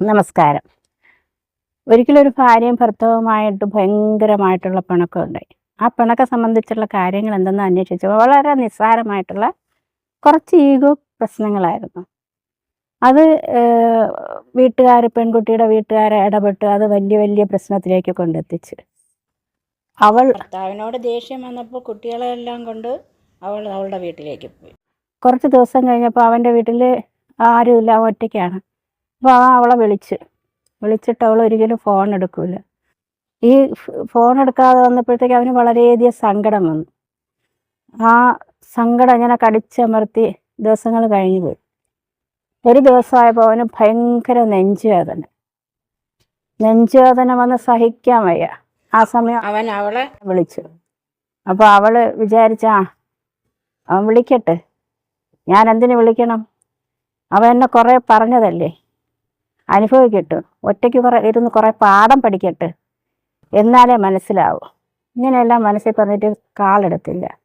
നമസ്കാരം. ഒരിക്കലും ഒരു ഭാര്യയും ഭർത്താവുമായിട്ട് ഭയങ്കരമായിട്ടുള്ള പിണക്കം ഉണ്ടായി. ആ പിണക്കം സംബന്ധിച്ചുള്ള കാര്യങ്ങൾ എന്തെന്ന് അന്വേഷിച്ചപ്പോൾ വളരെ നിസ്സാരമായിട്ടുള്ള കുറച്ച് ഈഗോ പ്രശ്നങ്ങളായിരുന്നു. അത് വീട്ടുകാർ പെൺകുട്ടിയുടെ വീട്ടുകാരെ ഇടപെട്ട് അത് വലിയ വലിയ പ്രശ്നത്തിലേക്ക് കൊണ്ടെത്തിച്ച്. അവൾ ഭർത്താവിനോട് ദേഷ്യം വന്നപ്പോൾ കുട്ടികളെല്ലാം കൊണ്ട് അവൾ അവളുടെ വീട്ടിലേക്ക് പോയി. കുറച്ച് ദിവസം കഴിഞ്ഞപ്പോൾ അവന്റെ വീട്ടിൽ ആരുമില്ല ഒറ്റയ്ക്കാണ്. അപ്പോൾ അവൻ അവളെ വിളിച്ച്. വിളിച്ചിട്ട് അവൾ ഒരിക്കലും ഫോൺ എടുക്കൂല. ഈ ഫോൺ എടുക്കാതെ വന്നപ്പോഴത്തേക്ക് അവന് വളരെയധികം സങ്കടം വന്നു. ആ സങ്കടം ഇങ്ങനെ കടിച്ചമർത്തി ദിവസങ്ങൾ കഴിഞ്ഞു പോയി. ഒരു ദിവസമായപ്പോൾ അവന് ഭയങ്കര നെഞ്ചുവേദന. നെഞ്ചുവേദന വന്ന് സഹിക്കാൻ വയ്യ. ആ സമയം അവൻ അവളെ വിളിച്ചു. അപ്പോൾ അവൾ വിചാരിച്ചാ ആ അവൻ വിളിക്കട്ടെ. ഞാൻ എന്തിനു വിളിക്കണം? അവൻ എന്നെ കുറേ പറഞ്ഞതല്ലേ? അനുഭവിക്കട്ടെ. ഒറ്റയ്ക്ക് കുറേ ഇരുന്ന് കുറേ പാഠം പഠിക്കട്ടെ. എന്നാലേ മനസ്സിലാവൂ. ഇങ്ങനെയെല്ലാം മനസ്സിൽ പറഞ്ഞിട്ട് കാളെടുത്തില്ല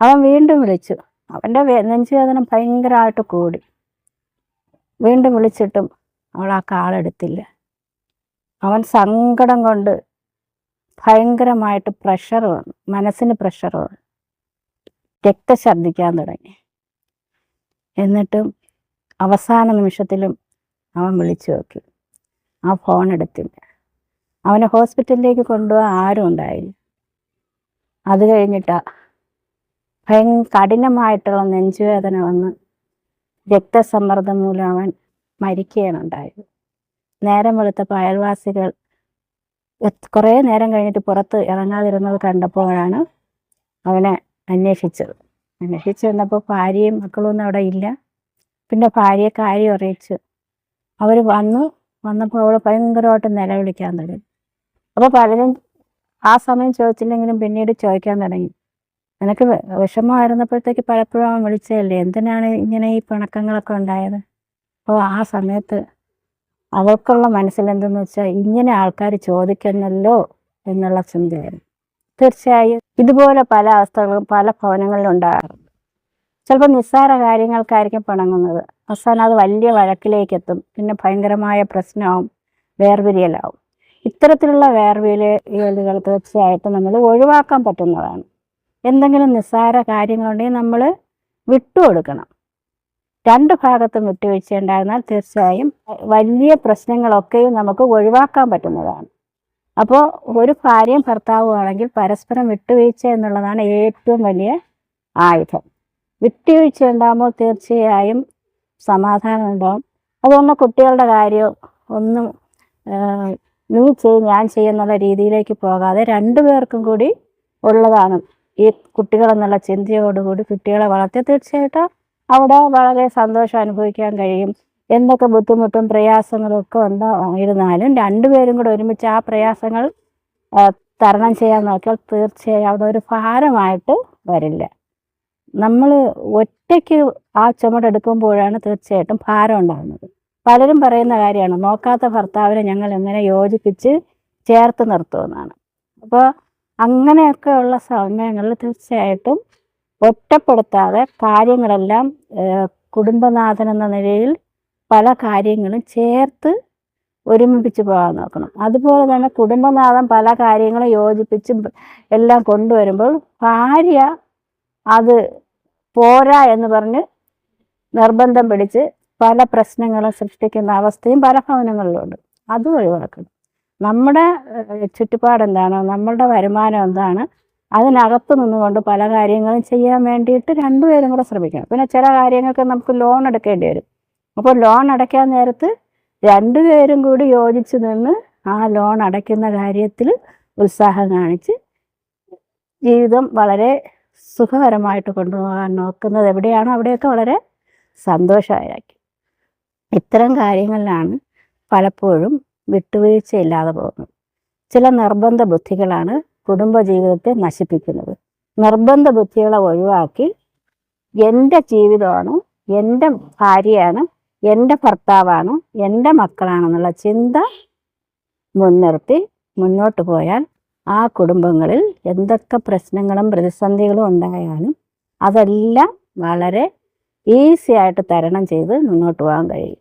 അവൻ വീണ്ടും വിളിച്ചു. അവന്റെ നെഞ്ചുവേദന ഭയങ്കരമായിട്ട് കൂടി. വീണ്ടും വിളിച്ചിട്ടും അവൾ ആ കാളെടുത്തില്ല അവൻ സങ്കടം കൊണ്ട് ഭയങ്കരമായിട്ട് പ്രഷർ വന്നു. മനസ്സിന് പ്രഷർ വന്നു. രക്തശർദ്ദിക്കാൻ തുടങ്ങി. എന്നിട്ടും അവസാന നിമിഷത്തിലും അവൻ വിളിച്ചു നോക്കി. ആ ഫോൺ എടുത്തില്ല. അവനെ ഹോസ്പിറ്റലിലേക്ക് കൊണ്ടുപോകാൻ ആരും ഉണ്ടായില്ല. അത് കഴിഞ്ഞിട്ടാ ഭയ കഠിനമായിട്ടുള്ള നെഞ്ചുവേദന വന്ന് രക്തസമ്മർദ്ദം മൂലം അവൻ മരിക്കുകയാണ് ഉണ്ടായത്. നേരം വെളുത്തപ്പോൾ അയൽവാസികൾ കുറേ നേരം കഴിഞ്ഞിട്ട് പുറത്ത് ഇറങ്ങാതിരുന്നത് കണ്ടപ്പോഴാണ് അവനെ അന്വേഷിച്ചത്. അന്വേഷിച്ച് വന്നപ്പോൾ ഭാര്യയും മക്കളും ഒന്നും അവിടെ ഇല്ല. പിന്നെ ഭാര്യയെ കാര്യം അറിയിച്ചു അവർ വന്നു വന്നപ്പോൾ അവൾ ഭയങ്കരമായിട്ട് നിലവിളിക്കാൻ തുടങ്ങി. അപ്പോൾ പലരും ആ സമയം ചോദിച്ചില്ലെങ്കിലും പിന്നീട് ചോദിക്കാൻ തുടങ്ങി. നിനക്ക് വിഷമമായിരുന്നപ്പോഴത്തേക്ക് പലപ്പോഴും അവൻ വിളിച്ചതല്ലേ? എന്തിനാണ് ഇങ്ങനെ ഈ പിണക്കങ്ങളൊക്കെ ഉണ്ടായത്? അപ്പോൾ ആ സമയത്ത് അവൾക്കുള്ള മനസ്സിലെന്തെന്ന് വെച്ചാൽ ഇങ്ങനെ ആൾക്കാർ ചോദിക്കുന്നല്ലോ എന്നുള്ള ചിന്തയായിരുന്നു. തീർച്ചയായും ഇതുപോലെ പല അവസ്ഥകളും പല ഭവനങ്ങളിലും ഉണ്ടാകാറുണ്ട്. ചിലപ്പോൾ നിസ്സാര കാര്യങ്ങൾക്കായിരിക്കും പിണങ്ങുന്നത്. അവസാനം അത് വലിയ വഴക്കിലേക്ക് എത്തും പിന്നെ ഭയങ്കരമായ പ്രശ്നമാവും. വേർപിരിയലാവും. ഇത്തരത്തിലുള്ള വേർപിരിയലുകൾ തീർച്ചയായിട്ടും നമ്മൾ ഒഴിവാക്കാൻ പറ്റുന്നതാണ്. എന്തെങ്കിലും നിസ്സാര കാര്യങ്ങളുണ്ടെങ്കിൽ നമ്മൾ വിട്ടുകൊടുക്കണം. രണ്ട് ഭാഗത്തും വിട്ടുവീഴ്ച ഉണ്ടായിരുന്നാൽ തീർച്ചയായും വലിയ പ്രശ്നങ്ങളൊക്കെയും നമുക്ക് ഒഴിവാക്കാൻ പറ്റുന്നതാണ്. അപ്പോൾ ഒരു ഭാര്യയും ഭർത്താവുമാണെങ്കിൽ പരസ്പരം വിട്ടുവീഴ്ച എന്നുള്ളതാണ് ഏറ്റവും വലിയ ആയുധം. വിട്ടുവീഴ്ച ഉണ്ടാകുമ്പോൾ തീർച്ചയായും സമാധാനം ഉണ്ടാവും അതുകൊണ്ട് കുട്ടികളുടെ കാര്യം ഒന്നും നീ ചെയ്യും ഞാൻ ചെയ്യുന്നുള്ള രീതിയിലേക്ക് പോകാതെ രണ്ടുപേർക്കും കൂടി ഉള്ളതാണ്. ഈ കുട്ടികളെന്നുള്ള ചിന്തയോടുകൂടി കുട്ടികളെ വളർത്തി തീർച്ചയായിട്ടും അവിടെ വളരെ സന്തോഷം അനുഭവിക്കാൻ കഴിയും. എന്തൊക്കെ ബുദ്ധിമുട്ടും പ്രയാസങ്ങളും ഒക്കെ ഉണ്ടായിരുന്നാലും രണ്ടുപേരും കൂടെ ഒരുമിച്ച് ആ പ്രയാസങ്ങൾ തരണം ചെയ്യാൻ നോക്കിയാൽ തീർച്ചയായും അവിടെ ഒരു ഭാരമായിട്ട് വരില്ല. നമ്മൾ ഒറ്റയ്ക്ക് ആ ചുമടെടുക്കുമ്പോഴാണ് തീർച്ചയായിട്ടും ഭാരം ഉണ്ടാകുന്നത്. പലരും പറയുന്ന കാര്യമാണ് നോക്കാത്ത ഭർത്താവിനെ ഞങ്ങൾ എങ്ങനെ യോജിപ്പിച്ച് ചേർത്ത് നിർത്തുമെന്നാണ്. അപ്പോൾ അങ്ങനെയൊക്കെ ഉള്ള സമയങ്ങളിൽ തീർച്ചയായിട്ടും ഒറ്റപ്പെടുത്താതെ കാര്യങ്ങളെല്ലാം കുടുംബനാഥൻ എന്ന നിലയിൽ പല കാര്യങ്ങളും ചേർത്ത് ഒരുമിപ്പിച്ച് പോകാൻ നോക്കണം. അതുപോലെ തന്നെ കുടുംബനാഥൻ പല കാര്യങ്ങളും യോജിപ്പിച്ച് എല്ലാം കൊണ്ടുവരുമ്പോൾ ഭാര്യ അത് പോരാ എന്ന് പറഞ്ഞ് നിർബന്ധം പിടിച്ച് പല പ്രശ്നങ്ങളും സൃഷ്ടിക്കുന്ന അവസ്ഥയും പല ഭവനങ്ങളിലുണ്ട് അതും ഒഴിവാക്കണം. നമ്മുടെ ചുറ്റുപാടെന്താണ് നമ്മളുടെ വരുമാനം എന്താണ് അതിനകത്ത് നിന്നുകൊണ്ട് പല കാര്യങ്ങളും ചെയ്യാൻ വേണ്ടിയിട്ട് രണ്ടുപേരും കൂടെ ശ്രമിക്കണം. പിന്നെ ചില കാര്യങ്ങൾക്ക് നമുക്ക് ലോൺ എടുക്കേണ്ടി വരും. അപ്പോൾ ലോൺ അടയ്ക്കാൻ നേരത്ത് രണ്ടുപേരും കൂടി യോജിച്ച് നിന്ന് ആ ലോൺ അടയ്ക്കുന്ന കാര്യത്തിൽ ഉത്സാഹം കാണിച്ച് ജീവിതം വളരെ സുഖകരമായിട്ട് കൊണ്ടുപോകാൻ നോക്കുന്നത് എവിടെയാണോ അവിടെയൊക്കെ വളരെ സന്തോഷമായിരിക്കും. ഇത്തരം കാര്യങ്ങളിലാണ് പലപ്പോഴും വിട്ടുവീഴ്ചയില്ലാതെ പോകുന്നത്. ചില നിർബന്ധ ബുദ്ധികളാണ് കുടുംബജീവിതത്തെ നശിപ്പിക്കുന്നത്. നിർബന്ധ ബുദ്ധികളെ ഒഴിവാക്കി എന്റെ ജീവിതമാണ് എന്റെ ഭാര്യയാണ് എന്റെ ഭർത്താവാണ് എന്റെ മക്കളാണെന്നുള്ള ചിന്ത മുൻനിർത്തി മുന്നോട്ട് പോയാൽ ആ കുടുംബങ്ങളിൽ എന്തൊക്കെ പ്രശ്നങ്ങളും പ്രതിസന്ധികളും ഉണ്ടായാലും അതെല്ലാം വളരെ ഈസി ആയിട്ട് തരണം ചെയ്ത് മുന്നോട്ട് പോകാൻ കഴിയും.